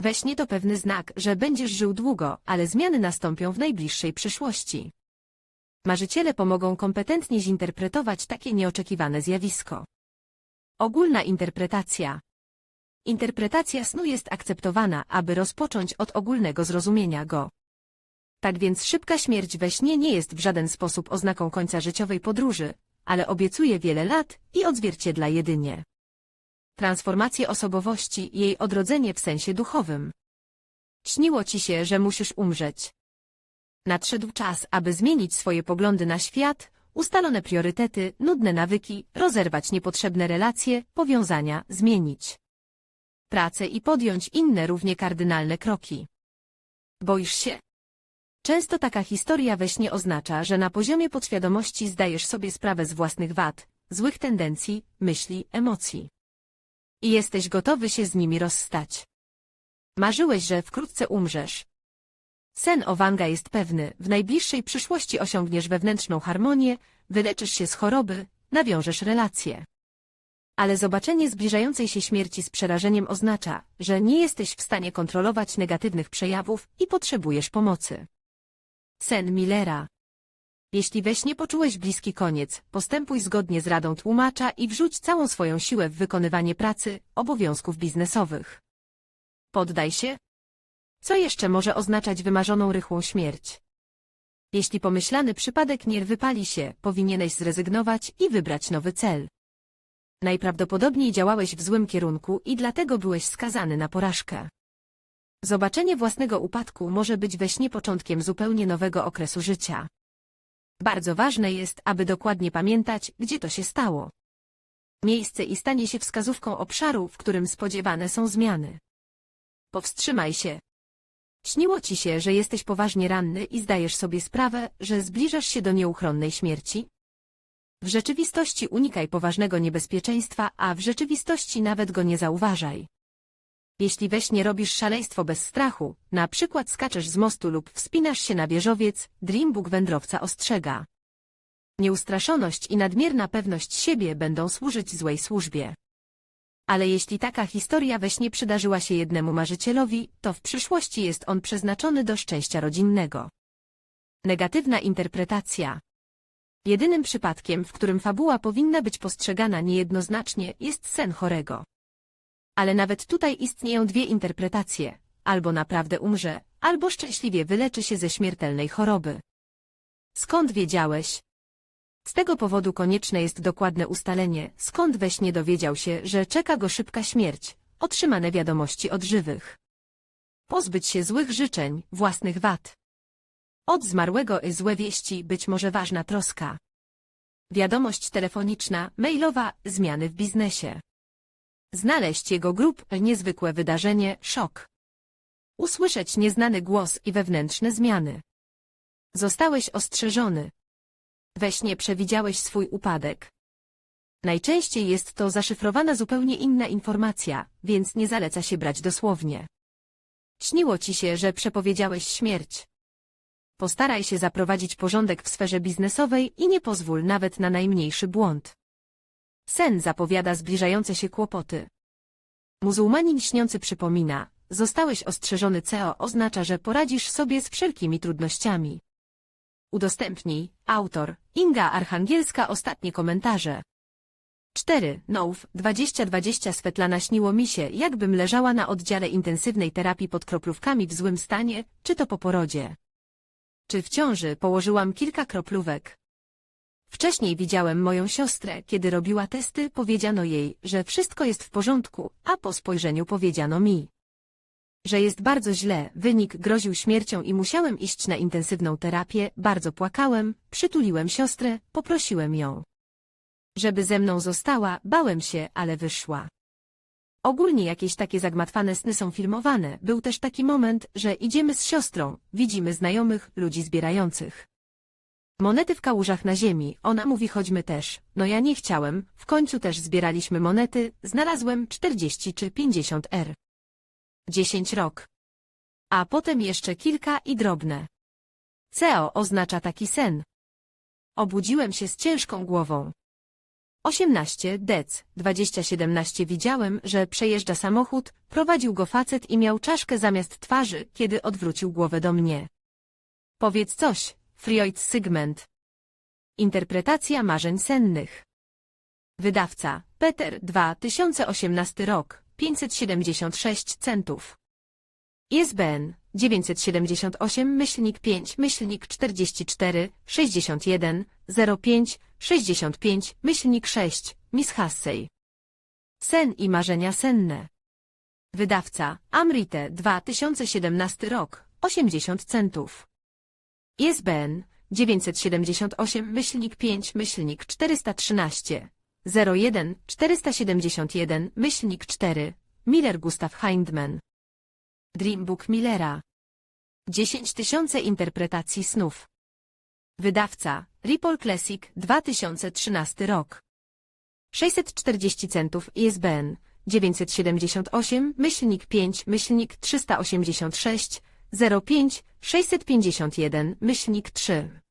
We śnie to pewny znak, że będziesz żył długo, ale zmiany nastąpią w najbliższej przyszłości. Marzyciele pomogą kompetentnie zinterpretować takie nieoczekiwane zjawisko. Ogólna interpretacja. Interpretacja snu jest akceptowana, aby rozpocząć od ogólnego zrozumienia go. Tak więc szybka śmierć we śnie nie jest w żaden sposób oznaką końca życiowej podróży, ale obiecuje wiele lat i odzwierciedla jedynie transformację osobowości, jej odrodzenie w sensie duchowym. Śniło ci się, że musisz umrzeć. Nadszedł czas, aby zmienić swoje poglądy na świat, ustalone priorytety, nudne nawyki, rozerwać niepotrzebne relacje, powiązania, zmienić pracę i podjąć inne równie kardynalne kroki. Boisz się? Często taka historia we śnie oznacza, że na poziomie podświadomości zdajesz sobie sprawę z własnych wad, złych tendencji, myśli, emocji i jesteś gotowy się z nimi rozstać. Marzyłeś, że wkrótce umrzesz. Sen Owanga jest pewny, w najbliższej przyszłości osiągniesz wewnętrzną harmonię, wyleczysz się z choroby, nawiążesz relacje. Ale zobaczenie zbliżającej się śmierci z przerażeniem oznacza, że nie jesteś w stanie kontrolować negatywnych przejawów i potrzebujesz pomocy. Sen Millera jeśli we śnie poczułeś bliski koniec, postępuj zgodnie z radą tłumacza i wrzuć całą swoją siłę w wykonywanie pracy, obowiązków biznesowych. Poddaj się. Co jeszcze może oznaczać wymarzoną rychłą śmierć? Jeśli pomyślany przypadek nie wypali się, powinieneś zrezygnować i wybrać nowy cel. Najprawdopodobniej działałeś w złym kierunku i dlatego byłeś skazany na porażkę. Zobaczenie własnego upadku może być we śnie początkiem zupełnie nowego okresu życia. Bardzo ważne jest, aby dokładnie pamiętać, gdzie to się stało. Miejsce i stanie się wskazówką obszaru, w którym spodziewane są zmiany. Powstrzymaj się. Śniło ci się, że jesteś poważnie ranny i zdajesz sobie sprawę, że zbliżasz się do nieuchronnej śmierci? W rzeczywistości unikaj poważnego niebezpieczeństwa, a w rzeczywistości nawet go nie zauważaj. Jeśli we śnie robisz szaleństwo bez strachu, na przykład skaczesz z mostu lub wspinasz się na wieżowiec, Dreambook wędrowca ostrzega. Nieustraszoność i nadmierna pewność siebie będą służyć złej służbie. Ale jeśli taka historia we śnie przydarzyła się jednemu marzycielowi, to w przyszłości jest on przeznaczony do szczęścia rodzinnego. Negatywna interpretacja Jedynym przypadkiem, w którym fabuła powinna być postrzegana niejednoznacznie, jest sen chorego. Ale nawet tutaj istnieją dwie interpretacje. Albo naprawdę umrze, albo szczęśliwie wyleczy się ze śmiertelnej choroby. Skąd wiedziałeś? Z tego powodu konieczne jest dokładne ustalenie, skąd we śnie dowiedział się, że czeka go szybka śmierć, otrzymane wiadomości od żywych. Pozbyć się złych życzeń, własnych wad. Od zmarłego i złe wieści być może ważna troska. Wiadomość telefoniczna, mailowa, zmiany w biznesie. Znaleźć jego grób, niezwykłe wydarzenie, szok. Usłyszeć nieznany głos i wewnętrzne zmiany. Zostałeś ostrzeżony. We śnie przewidziałeś swój upadek. Najczęściej jest to zaszyfrowana zupełnie inna informacja, więc nie zaleca się brać dosłownie. Śniło ci się, że przepowiedziałeś śmierć. Postaraj się zaprowadzić porządek w sferze biznesowej i nie pozwól nawet na najmniejszy błąd. Sen zapowiada zbliżające się kłopoty. Muzułmanin śniący przypomina, zostałeś ostrzeżony CEO oznacza, że poradzisz sobie z wszelkimi trudnościami. Udostępnij, autor, Inga Archangielska ostatnie komentarze. 4. Noów, 2020 Svetlana śniło mi się, jakbym leżała na oddziale intensywnej terapii pod kroplówkami w złym stanie, czy to po porodzie. Czy w ciąży położyłam kilka kroplówek. Wcześniej widziałem moją siostrę, kiedy robiła testy, powiedziano jej, że wszystko jest w porządku, a po spojrzeniu powiedziano mi, że jest bardzo źle, wynik groził śmiercią i musiałem iść na intensywną terapię, bardzo płakałem, przytuliłem siostrę, poprosiłem ją, żeby ze mną została, bałem się, ale wyszła. Ogólnie jakieś takie zagmatwane sny są filmowane. Był też taki moment, że idziemy z siostrą, widzimy znajomych, ludzi zbierających. Monety w kałużach na ziemi, ona mówi chodźmy też. No ja nie chciałem, w końcu też zbieraliśmy monety, znalazłem 40 czy 50 R. 10 rok. A potem jeszcze kilka i drobne. CEO oznacza taki sen. Obudziłem się z ciężką głową. 18 dec, 2017 widziałem, że przejeżdża samochód, prowadził go facet i miał czaszkę zamiast twarzy, kiedy odwrócił głowę do mnie. Powiedz coś, Freud Segment. Interpretacja marzeń sennych. Wydawca, Peter, 2018 rok, 576 centów. ISBN 978 myślnik 5 myślnik 44 61 05 65 myślnik 6 Miss Hassey. Sen i marzenia senne. Wydawca Amrite 2017 rok 80 centów. ISBN 978 myślnik 5 myślnik 413 01 471 myślnik 4 Miller Gustav Hindman. Dreambook Millera. 10 tysiące interpretacji snów. Wydawca Ripple Classic 2013 rok. 640 centów ISBN 978 myślnik 5 myślnik 386 05 651 myślnik 3